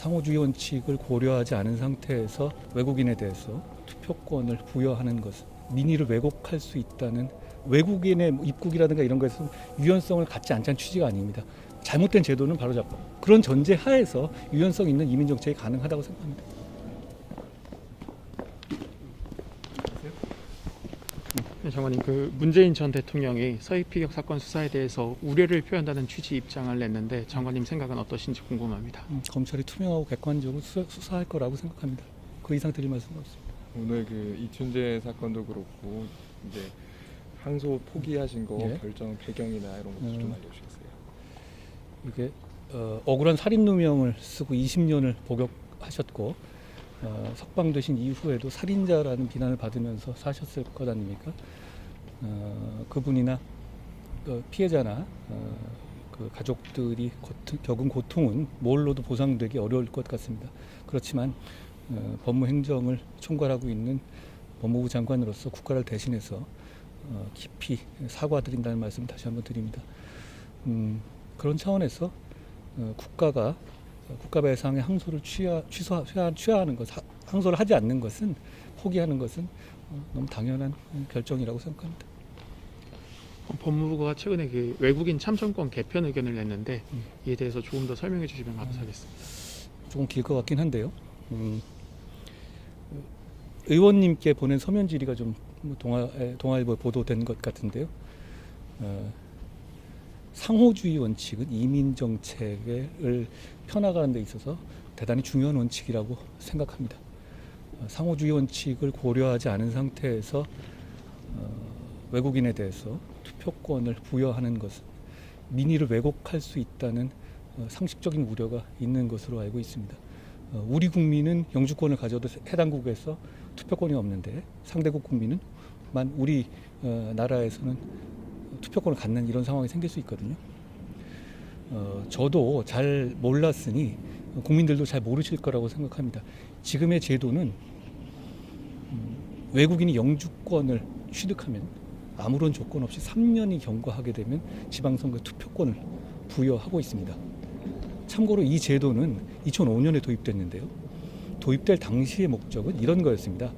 상호주의 원칙을 고려하지 않은 상태에서 외국인에 대해서 투표권을 부여하는 것은 민의를 왜곡할 수 있다는 외국인의 입국이라든가 이런 것에서 유연성을 갖지 않자는 취지가 아닙니다. 잘못된 제도는 바로잡고 그런 전제 하에서 유연성 있는 이민 정책이 가능하다고 생각합니다. 장관님 그 문재인 전 대통령이 서해 피격 사건 수사에 대해서 우려를 표한다는 취지 입장을 냈는데 장관님 생각은 어떠신지 궁금합니다. 음, 검찰이 투명하고 객관적으로 수사, 수사할 거라고 생각합니다. 그 이상 드릴 말씀은 없습니다. 오늘 그 이춘재 사건도 그렇고 이제 항소 포기하신 거 예. 결정 배경이나 이런 것도 음. 좀 알려주시겠어요? 이게 어, 억울한 살인 누명을 쓰고 20년을 복역하셨고 어, 석방되신 이후에도 살인자라는 비난을 받으면서 사셨을 것 아닙니까? 어, 그분이나 그 피해자나 어, 그 가족들이 고통- 겪은 고통은 뭘로도 보상되기 어려울 것 같습니다. 그렇지만 어, 법무 행정을 총괄하고 있는 법무부 장관으로서 국가를 대신해서 어, 깊이 사과드린다는 말씀 다시 한번 드립니다. 음, 그런 차원에서 어, 국가가 어, 국가배상의 항소를 취하, 취소, 취하, 취하하는 것, 하- 항소를 하지 않는 것은 포기하는 것은 어, 너무 당연한 어, 결정이라고 생각합니다. 어, 법무부가 최근에 그 외국인 참정권 개편 의견을 냈는데 음. 이에 대해서 조금 더 설명해 주시면 감사하겠습니다. 조금 길 것 같긴 한데요. 음, 의원님께 보낸 서면 질의가 좀 동아, 에, 동아일보에 보도된 것 같은데요. 어, 상호주의 원칙은 이민 정책을 펴나가는 데 있어서 대단히 중요한 원칙이라고 생각합니다. 어, 상호주의 원칙을 고려하지 않은 상태에서 어, 외국인에 대해서 투표권을 부여하는 것은 민의를 왜곡할 수 있다는 어, 상식적인 우려가 있는 것으로 알고 있습니다. 어, 우리 국민은 영주권을 가져도 해당국에서 투표권이 없는데 상대국 국민은 만 우리 어, 나라에서는 투표권을 갖는 이런 상황이 생길 수 있거든요. 어, 저도 잘 몰랐으니 국민들도 잘 모르실 거라고 생각합니다. 지금의 제도는 음, 외국인이 영주권을 취득하면 아무런 조건 없이 3년이 경과하게 되면 지방선거 투표권을 부여하고 있습니다. 참고로 이 제도는 2005년에 도입됐는데요. 도입될 당시의 목적은 이런 거였습니다.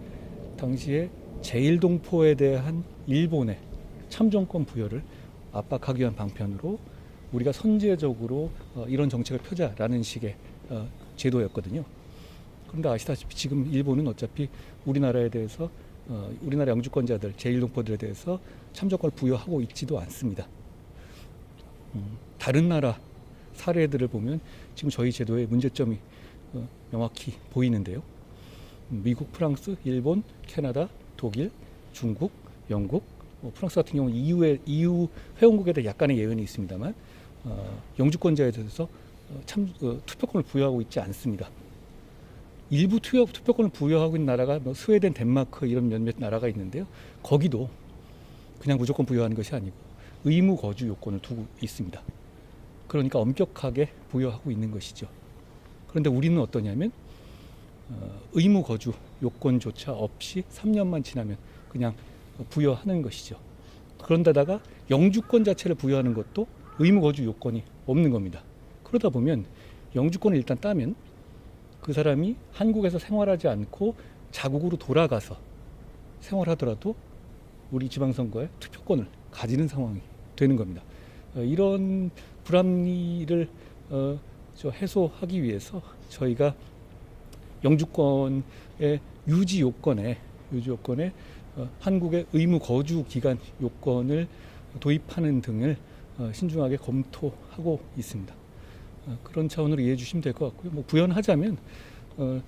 당시에 제1동포에 대한 일본의 참정권 부여를 압박하기 위한 방편으로 우리가 선제적으로 어, 이런 정책을 펴자라는 식의 어, 제도였거든요. 그런데 아시다시피 지금 일본은 어차피 우리나라에 대해서 어, 우리나라 영주권자들 제1동포들에 대해서 참정권을 부여하고 있지도 않습니다. 음, 다른 나라 사례들을 보면 지금 저희 제도의 문제점이 어, 명확히 보이는데요. 음, 미국, 프랑스, 일본, 캐나다, 독일, 중국, 영국, 어, 프랑스 같은 경우는 EU의 EU 회원국에 대해 약간의 예외는 있습니다만 어, 영주권자에 대해서 어, 참 어, 투표권을 부여하고 있지 않습니다. 일부 투표, 투표권을 부여하고 있는 나라가 뭐 스웨덴, 덴마크 이런 몇몇 나라가 있는데요. 거기도 그냥 무조건 부여하는 것이 아니고 의무 거주 요건을 두고 있습니다. 그러니까 엄격하게 부여하고 있는 것이죠. 그런데 우리는 어떠냐면 어, 의무 거주 요건조차 없이 3년만 지나면 그냥 부여하는 것이죠. 그런데다가 영주권 자체를 부여하는 것도 의무 거주 요건이 없는 겁니다. 그러다 보면 영주권을 일단 따면 그 사람이 한국에서 생활하지 않고 자국으로 돌아가서 생활하더라도 우리 지방선거에 투표권을 가지는 상황이 되는 겁니다. 어, 이런 불합리를 어, 저 해소하기 위해서 저희가 영주권의 유지 요건에 유지 요건에 어, 한국의 의무 거주 기간 요건을 도입하는 등을 어, 신중하게 검토하고 있습니다. 어, 그런 차원으로 이해해 주시면 될 것 같고요. 뭐 부연하자면 어,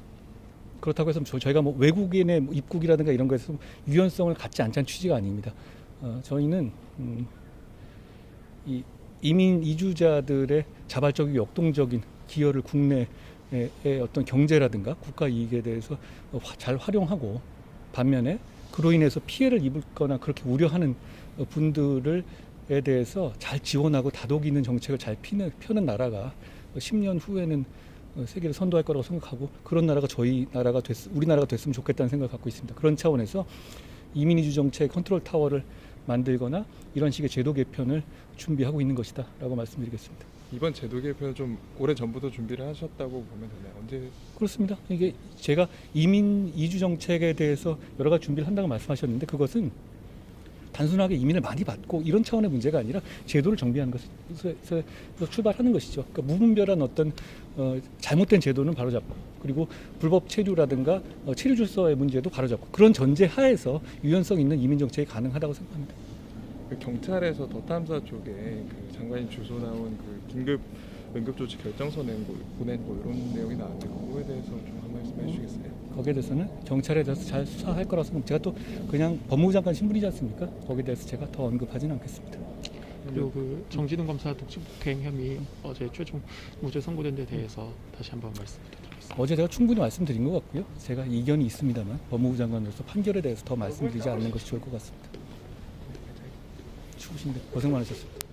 그렇다고 해서 저- 저희가 뭐 외국인의 뭐 입국이라든가 이런 것에서 유연성을 갖지 않자는 취지가 아닙니다. 어, 저희는 음, 이 이민 이주자들의 자발적이고 역동적인 기여를 국내의 어떤 경제라든가 국가 이익에 대해서 어, 화- 잘 활용하고 반면에 그로 인해서 피해를 입을거나 그렇게 우려하는 어, 분들에 대해서 잘 지원하고 다독이는 정책을 잘 피는, 펴는 나라가 10년 후에는 어, 세계를 선도할 거라고 생각하고 그런 나라가 저희 나라가 됐, 우리나라가 됐으면 좋겠다는 생각을 갖고 있습니다. 그런 차원에서 이민 이주 정책 컨트롤 타워를 만들거나 이런 식의 제도 개편을 준비하고 있는 것이다 라고 말씀드리겠습니다. 이번 제도 개편은 좀 오래 전부터 준비를 하셨다고 보면 되나요? 언제 그렇습니다. 이게 제가 이민 이주 정책에 대해서 여러 가지 준비를 한다고 말씀하셨는데 그것은 단순하게 이민을 많이 받고 이런 차원의 문제가 아니라 제도를 정비하는 것에서 출발하는 것이죠. 그러니까 무분별한 어떤 어, 잘못된 제도는 바로잡고 그리고 불법 체류라든가 어, 체류 질서의 문제도 바로잡고 그런 전제 하에서 유연성 있는 이민 정책이 가능하다고 생각합니다. 그 경찰에서 더 탐사 쪽에 그 장관님 주소 나온 그 긴급 응급 조치 결정서 낸 거, 보낸 거 이런 내용이 나왔는데 그거에 대해서 좀 한 말씀 해주시겠어요? 거기에 대해서는 경찰에 대해서 잘 수사할 거라서 제가 또 그냥 법무부 장관 신분이지 않습니까? 거기에 대해서 제가 더 언급하지는 않겠습니다. 그리고 그 정진웅 검사 독촉행 혐의 어제 최종 무죄 선고된 데 대해서 다시 한번 말씀드리겠습니다. 어제 제가 충분히 말씀드린 것 같고요. 제가 이견이 있습니다만 법무부 장관으로서 판결에 대해서 더 말씀드리지 않는 것이 좋을 것 같습니다. 추우신데 고생 많으셨습니다.